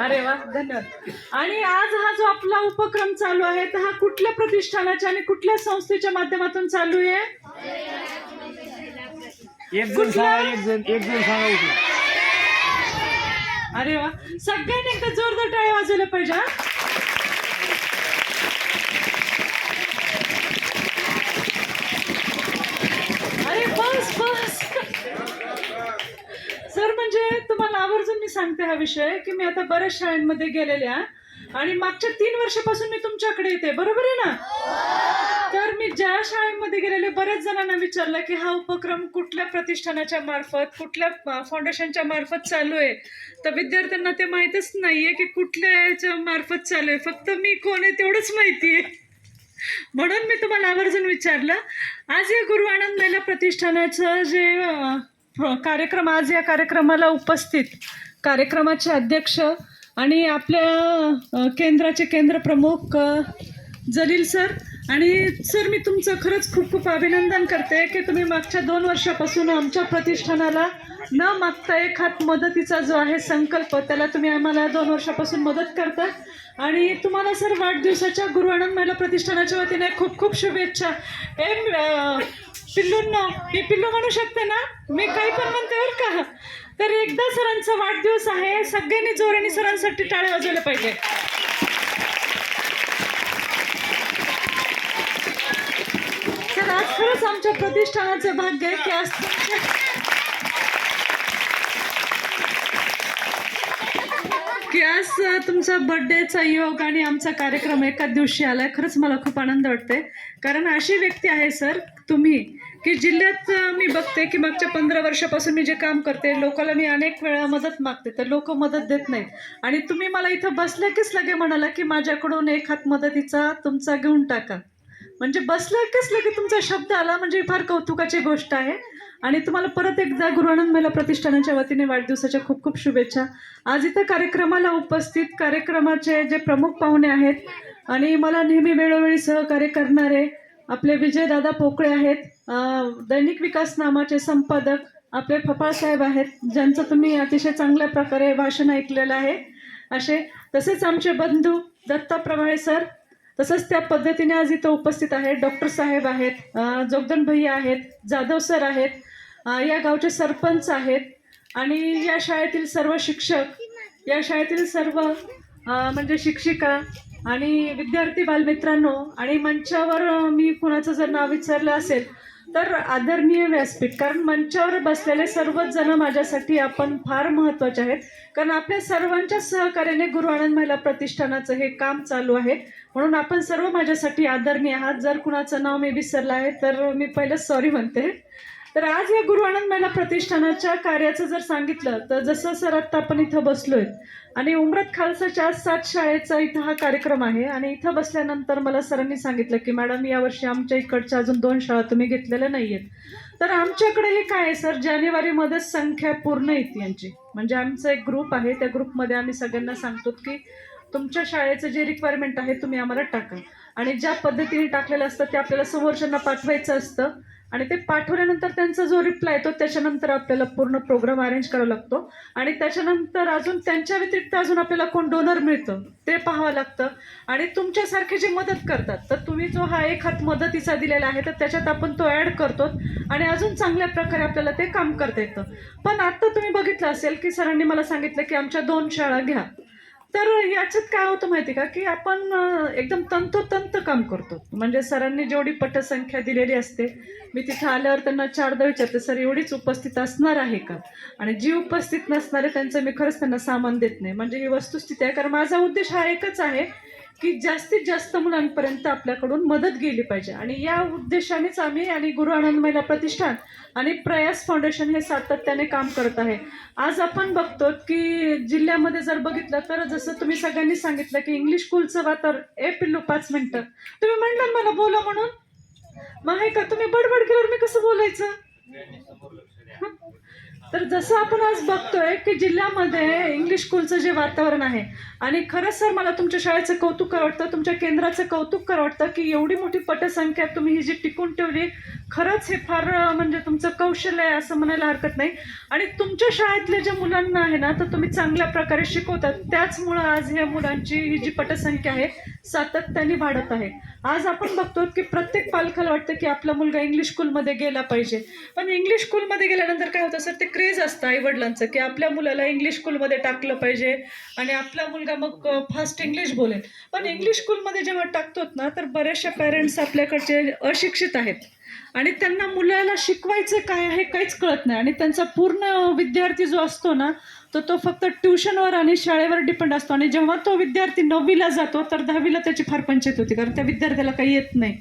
अरे वा धन्यवाद. आणि आज हा जो आपला उपक्रम चालू आहे तर हा कुठल्या प्रतिष्ठानाच्या आणि कुठल्या संस्थेच्या माध्यमातून चालू आहे? एक जण सांगा एक जण एक जण सांगा उठला अरे वा. सगळ्यांनी एकदा जोरदार टाळ्या वाजवल्या पाहिजे हा? अरे बस बस सर म्हणजे तुम्हाला आवर्जून मी सांगते हा विषय की मी आता बऱ्याच शाळांमध्ये गेलेल्या आणि मागच्या तीन वर्षापासून मी तुमच्याकडे येते. बरोबर आहे ना? तर मी ज्या शाळेमध्ये गेलेले बऱ्याच जणांना विचारलं की हा उपक्रम कुठल्या प्रतिष्ठानाच्या मार्फत कुठल्या फाउंडेशनच्या मार्फत चालू आहे? तर विद्यार्थ्यांना ते माहीतच नाहीये की कुठल्या याच्या मार्फत चालू आहे. फक्त मी कोण आहे तेवढंच माहिती आहे. म्हणून मी तुम्हाला आवर्जून विचारलं आज या गुरु आनंद प्रतिष्ठानाचं जे कार्यक्रम आज या कार्यक्रमाला उपस्थित कार्यक्रमाचे अध्यक्ष आणि आपल्या केंद्राचे केंद्र प्रमुख जलील सर. आणि सर मी तुमचं खरंच खूप खूप अभिनंदन करते की तुम्ही मागच्या दोन वर्षापासून आमच्या प्रतिष्ठानाला न मागता एक हात मदतीचा जो आहे संकल्प त्याला तुम्ही आम्हाला दोन वर्षापासून मदत करता. आणि तुम्हाला सर वाढदिवसाच्या गुरु आनंद महिला प्रतिष्ठानाच्या वतीने खूप खूप शुभेच्छा. एम पिल्लूंना मी पिल्लू म्हणू शकते ना? मी काही पण म्हणते बरं का? तर एकदा सरांचा वाढदिवस आहे. सगळ्यांनी जोराने सरांसाठी टाळे वाजवले पाहिजे. तर आज खरंच आमच्या प्रतिष्ठानाचं भाग्य आहे की आज की आज तुमचा बर्थडेचा योग आणि आमचा कार्यक्रम एकाच दिवशी आलाय. खरंच मला खूप आनंद वाटते कारण अशी व्यक्ती आहे सर तुम्ही. की जिल्ह्यात मी बघते की मागच्या पंधरा वर्षापासून मी जे काम करते लोकांना मी अनेक वेळा मदत मागते तर लोक मदत देत नाहीत. आणि तुम्ही मला इथं बसल्या कीच लगे म्हणाला की माझ्याकडून एक हात मदतीचा तुमचा घेऊन टाका. म्हणजे बसल्या कीच लगे तुमचा शब्द आला म्हणजे फार कौतुकाची गोष्ट आहे. आणि तुम्हाला परत एकदा गुरुआनंद महिला प्रतिष्ठानाच्या वतीने वाढदिवसाच्या खूप खूप शुभेच्छा. आज इथं कार्यक्रमाला उपस्थित कार्यक्रमाचे जे प्रमुख पाहुणे आहेत आणि मला नेहमी वेळोवेळी सहकार्य करणारे आपले विजयदादा पोकळे आहेत. दैनिक विकास नामाचे संपादक आपले फपाळसाहेब आहेत ज्यांचं तुम्ही अतिशय चांगल्या प्रकारे भाषण ऐकलेलं आहे. असे तसेच आमचे बंधू दत्ता प्रभाळे सर तसंच त्या पद्धतीने आज इथं उपस्थित आहेत. डॉक्टर साहेब आहेत जोगदन भैया आहेत जाधव सर आहेत या गावचे सरपंच आहेत आणि या शाळेतील सर्व शिक्षक या शाळेतील सर्व म्हणजे शिक्षिका आणि विद्यार्थी बालमित्रांनो आणि मंचावर मी कुणाचं जर नाव विचारलं असेल तर आदरणीय व्यासपीठ कारण मंचावर बसलेले सर्वच जण माझ्यासाठी आपण फार महत्त्वाचे आहेत. कारण आपल्या सर्वांच्या सहकार्याने गुरु आनंद महिला प्रतिष्ठानाचं हे काम चालू आहे. म्हणून आपण सर्व माझ्यासाठी आदरणीय आहात. जर कुणाचं नाव मी विसरलं आहे तर मी पहिलं सॉरी म्हणते. तर आज या गुरु आनंद महिला प्रतिष्ठानाच्या कार्याचं जर सांगितलं तर जसं सर आत्ता आपण इथं बसलोय आणि उमरत खालसाच्या आज सात शाळेचा इथं हा कार्यक्रम आहे आणि इथं बसल्यानंतर मला सरांनी सांगितलं की मॅडम यावर्षी आमच्या इकडच्या अजून दोन शाळा तुम्ही घेतलेल्या नाही आहेत तर आमच्याकडे हे काय आहे सर? जानेवारीमध्ये संख्या पूर्ण येते यांची. म्हणजे आमचा एक ग्रुप आहे त्या ग्रुपमध्ये आम्ही सगळ्यांना सांगतो की तुमच्या शाळेचं जे रिक्वायरमेंट आहे तुम्ही आम्हाला टाका. आणि ज्या पद्धतीने टाकलेलं असतं ते आपल्याला समोरच्यांना पाठवायचं असतं. आणि ते पाठवल्यानंतर त्यांचा जो रिप्लाय येतो त्याच्यानंतर आपल्याला पूर्ण प्रोग्राम अरेंज करावा लागतो. आणि त्याच्यानंतर अजून त्यांच्या व्यतिरिक्त अजून आपल्याला कोण डोनर मिळतं ते पाहावं लागतं. आणि तुमच्यासारखे जे मदत करतात तर तुम्ही जो हा एक हात मदतीचा दिलेला आहे तर त्याच्यात आपण तो ॲड करतो आणि अजून चांगल्या प्रकारे आपल्याला ते काम करता येतं. पण आत्ता तुम्ही बघितलं असेल की सरांनी मला सांगितलं की आमच्या दोन शाळा घ्या. तर याच्यात काय होतं माहिती का की आपण एकदम तंतोतंत काम करतो. म्हणजे सरांनी जेवढी पटसंख्या दिलेली असते मी तिथं आल्यावर त्यांना चारदा विचारते सर एवढीच उपस्थित असणार आहे का? आणि जी उपस्थित नसणारे त्यांचं मी खरंच त्यांना सामान देत नाही. म्हणजे ही वस्तुस्थिती आहे कारण माझा उद्देश हा एकच आहे की जास्तीत जास्त मुलांपर्यंत आपल्याकडून मदत गेली पाहिजे. आणि या उद्देशानेच आम्ही आणि गुरु आनंद महिला प्रतिष्ठान आणि प्रयास फाउंडेशन हे सातत्याने काम करत आहे. आज आपण बघतो की जिल्ह्यामध्ये जर बघितलं तर जसं तुम्ही सगळ्यांनी सांगितलं की इंग्लिश स्कूलचं वातर ए पिल्लू पाच मिनटं. तुम्ही म्हणलं मला बोला म्हणून. मग आहे का? तुम्ही बडबड केल्यावर मी कसं बोलायचं? तर जसं आपण आज बघतोय की जिल्ह्यामध्ये इंग्लिश स्कूलचं जे वातावरण आहे. आणि खरंच सर मला तुमच्या शाळेचं कौतुक वाटतं तुमच्या केंद्राचं कौतुक वाटतं की एवढी मोठी पटसंख्या तुम्ही ही जी टिकून ठेवली खरंच हे फार म्हणजे तुमचं कौशल्य आहे असं म्हणायला हरकत नाही. आणि तुमच्या शाळेतल्या ज्या मुलांना आहे ना तर तुम्ही चांगल्या प्रकारे शिकवतात. त्याचमुळं आज ह्या मुलांची ही जी पटसंख्या आहे सातत्याने वाढत आहे. आज आपण बघतो की प्रत्येक पालकाला वाटतं की आपला मुलगा इंग्लिश स्कूलमध्ये गेला पाहिजे. पण इंग्लिश स्कूलमध्ये गेल्यानंतर काय होतं सर ते क्रेज असतं आईवडिलांचं की आपल्या मुलाला इंग्लिश स्कूलमध्ये टाकलं पाहिजे. आणि आपला मुलगा मग फास्ट इंग्लिश बोलेल. पण इंग्लिश स्कूलमध्ये जेव्हा टाकतोत ना तर बऱ्याचशा पॅरेंट्स आपल्याकडचे अशिक्षित आहेत. आणि त्यांना मुलाला शिकवायचं काय आहे काहीच कळत नाही. आणि त्यांचा पूर्ण विद्यार्थी जो असतो ना तर तो फक्त ट्युशनवर आणि शाळेवर डिपेंड असतो. आणि जेव्हा तो विद्यार्थी नववीला जातो तर दहावीला त्याची फार पंचायत होती. कारण त्या विद्यार्थ्याला काही येत नाही.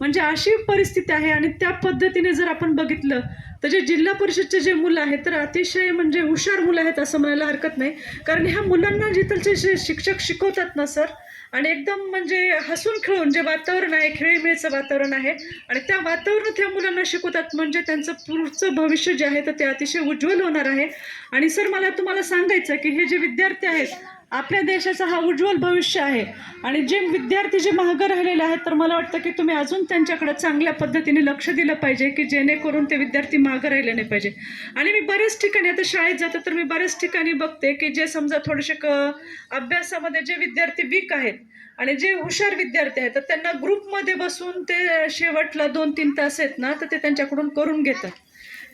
म्हणजे अशी परिस्थिती आहे आणि त्या पद्धतीने जर आपण बघितलं तर जे जिल्हा परिषदचे जे मुलं आहेत तर अतिशय म्हणजे हुशार मुलं आहेत असं म्हणायला हरकत नाही. कारण ह्या मुलांना जिथलचे जे शिक्षक शिकवतात ना सर आणि एकदम म्हणजे हसून खेळून जे वातावरण आहे खेळीमेळीचं वातावरण आहे आणि त्या वातावरणात ह्या मुलांना शिकवतात म्हणजे त्यांचं पुढचं भविष्य जे आहे तर ते अतिशय उज्ज्वल होणार आहे. आणि सर मला तुम्हाला सांगायचं की हे जे विद्यार्थी आहेत आपल्या देशाचा हा उज्ज्वल भविष्य आहे. आणि जे विद्यार्थी जे मागं राहिलेले आहेत तर मला वाटतं की तुम्ही अजून त्यांच्याकडे चांगल्या पद्धतीने लक्ष दिलं पाहिजे की जेणेकरून ते विद्यार्थी मागं राहिले नाही पाहिजे. आणि मी बरेच ठिकाणी आता शाळेत जातो तर मी बऱ्याच ठिकाणी बघते की जे समजा थोडेसे क अभ्यासामध्ये जे विद्यार्थी वीक आहेत आणि जे हुशार विद्यार्थी आहेत तर त्यांना ग्रुपमध्ये बसून ते शेवटला दोन तीन तास आहेत ना तर ते त्यांच्याकडून करून घेतात.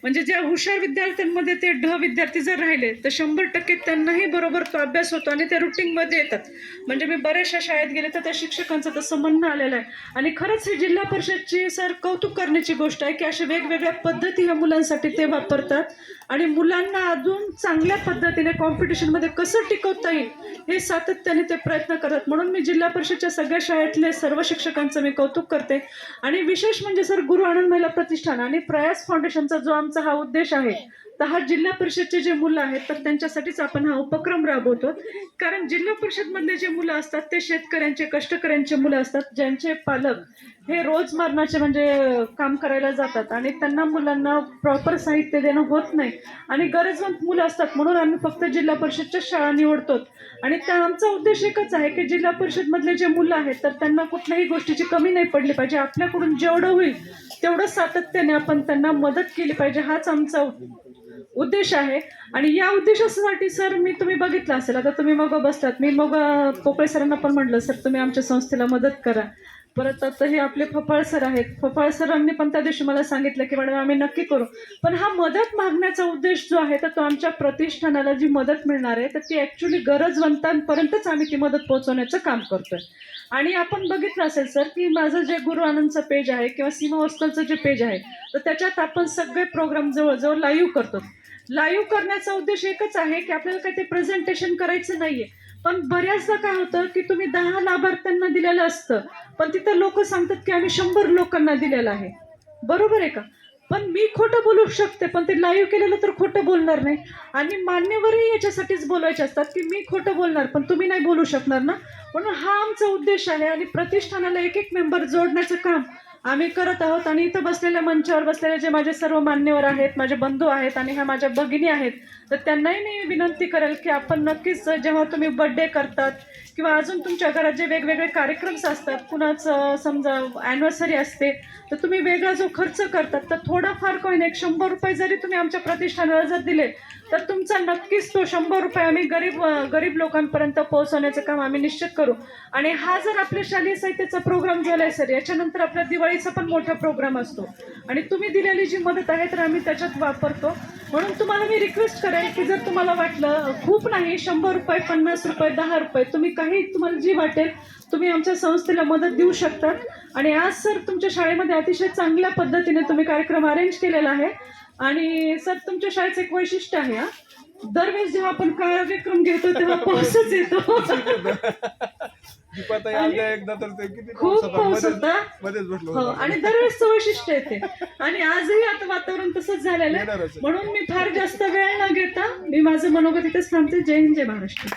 म्हणजे ज्या हुशार विद्यार्थ्यांमध्ये ते ढ विद्यार्थी जर राहिले तर शंभर टक्के त्यांनाही बरोबर तो अभ्यास होतो आणि ते रुटीनमध्ये येतात. म्हणजे मी बऱ्याचशा शाळेत गेले तर त्या शिक्षकांचं तसं म्हणणं आलेलं आहे. आणि खरंच ही जिल्हा परिषदची सर कौतुक करण्याची गोष्ट आहे की अशा वेगवेगळ्या पद्धती ह्या मुलांसाठी ते वापरतात. आणि मुलांना अजून चांगल्या पद्धतीने कॉम्पिटिशनमध्ये कसं टिकवता येईल हे सातत्याने ते प्रयत्न करतात. म्हणून मी जिल्हा परिषदच्या सगळ्या शाळेतले सर्व शिक्षकांचं मी कौतुक करते. आणि विशेष म्हणजे सर गुरु आनंद महिला प्रतिष्ठान आणि प्रयास फाउंडेशनचा जो आमचा हा उद्देश आहे तर हा जिल्हा परिषदचे जे मुलं आहेत तर त्यांच्यासाठीच आपण हा उपक्रम राबवतो. कारण जिल्हा परिषदमधले जे मुलं असतात ते शेतकऱ्यांचे कष्टकऱ्यांचे मुलं असतात ज्यांचे पालक हे रोज मरणाचे म्हणजे काम करायला जातात आणि त्यांना मुलांना प्रॉपर साहित्य देणं होत नाही. आणि गरजवंत मुलं असतात म्हणून आम्ही फक्त जिल्हा परिषदच्या शाळा निवडतो. आणि त्या आमचा उद्देश एकच आहे की जिल्हा परिषदमधले जे मुलं आहेत तर त्यांना कुठल्याही गोष्टीची कमी नाही पडली पाहिजे. आपल्याकडून जेवढं होईल तेवढं सातत्याने आपण त्यांना मदत केली पाहिजे. हाच आमचा उद्देश आहे. आणि या उद्देशासाठी सर मी तुम्ही बघितलं असेल आता तुम्ही मग बसतात मी मग पोकळे सरांना पण म्हटलं सर तुम्ही आमच्या संस्थेला मदत करा. परत आता हे आपले फपाळ सर आहेत. फफाळ सरांनी पण त्या दिवशी मला सांगितलं की मॅडम आम्ही नक्की करू. पण हा मदत मागण्याचा उद्देश जो आहे तर तो आमच्या प्रतिष्ठानाला जी मदत मिळणार आहे तर ती ॲक्च्युली गरजवंतांपर्यंतच आम्ही ती मदत पोहोचवण्याचं काम करतोय. आणि आपण बघितलं असेल सर की माझं जे गुरु आनंदचं पेज आहे किंवा सीमा हॉस्टेलचं जे पेज आहे तर त्याच्यात आपण सगळे प्रोग्राम जवळजवळ लाईव्ह करतो. लाईव्ह करण्याचा उद्देश एकच आहे की आपल्याला काही ते प्रेझेंटेशन करायचं नाहीये. पण बऱ्याचदा काय होतं की तुम्ही दहा लाभार्थ्यांना दिलेलं असतं पण तिथं लोक सांगतात की आम्ही शंभर लोकांना दिलेलं आहे. बरोबर आहे का? पण मी खोटं बोलू शकते पण ते लाईव्ह केलेलं तर खोटं बोलणार नाही. आणि मान्यवरही याच्यासाठीच बोलायचे असतात की मी खोटं बोलणार पण तुम्ही नाही बोलू शकणार ना? म्हणून हा आमचा उद्देश आहे आणि प्रतिष्ठानाला एक एक मेंबर जोडण्याचं काम आम्ही करत आहोत आणि इथं बसलेल्या मंचावर बसलेले जे माझे सर्व मान्यवर आहेत माझे बंधू आहेत आणि ह्या माझ्या भगिनी आहेत तर त्यांनाही मी विनंती करेल की आपण नक्कीच जेव्हा तुम्ही बड्डे करतात किंवा अजून तुमच्या घरात जे वेगवेगळे कार्यक्रम्स असतात कुणाचं समजा ॲनिव्हर्सरी असते तर तुम्ही वेगळा जो खर्च करतात तर थोडाफार कोण एक शंभर रुपये जरी तुम्ही आमच्या प्रतिष्ठानाला जर दिले तर तुमचा नक्कीच तो शंभर रुपये आम्ही गरीब गरीब लोकांपर्यंत पोहोचवण्याचं काम आम्ही निश्चित करू. आणि हा जर आपल्या शालेय साहित्याचा प्रोग्राम झाला आहे सर याच्यानंतर आपल्या दिवाळीचा पण मोठा प्रोग्राम असतो. आणि तुम्ही दिलेली जी मदत आहे तर आम्ही त्याच्यात वापरतो. म्हणून तुम्हाला मी रिक्वेस्ट करेन की जर तुम्हाला वाटलं खूप नाही शंभर रुपये पन्नास रुपये दहा रुपये तुम्ही काही तुम्हाला जी वाटेल तुम्ही आमच्या संस्थेला मदत देऊ शकतात. आणि आज सर तुमच्या शाळेमध्ये अतिशय चांगल्या पद्धतीने तुम्ही कार्यक्रम अरेंज केलेला आहे. आणि सर तुमच्या शाळेचं एक वैशिष्ट्य आहे हा. दरवेळेस जेव्हा आपण कार्यक्रम घेतो तेव्हा पाऊसच येतो. दीपाताई आमच्या एकदा तर ते किती खूप होता. पाऊस मध्येच- होता मध्येच बसलो हो होतो. आणि दरवेळेसचं वैशिष्ट्य येते आणि आजही आता वातावरण तसंच झालेलं आहे येणारच आहे. म्हणून मी फार जास्त वेळ न घेता मी माझं मनोगत इथेच थांबते जय हिंद जय महाराष्ट्र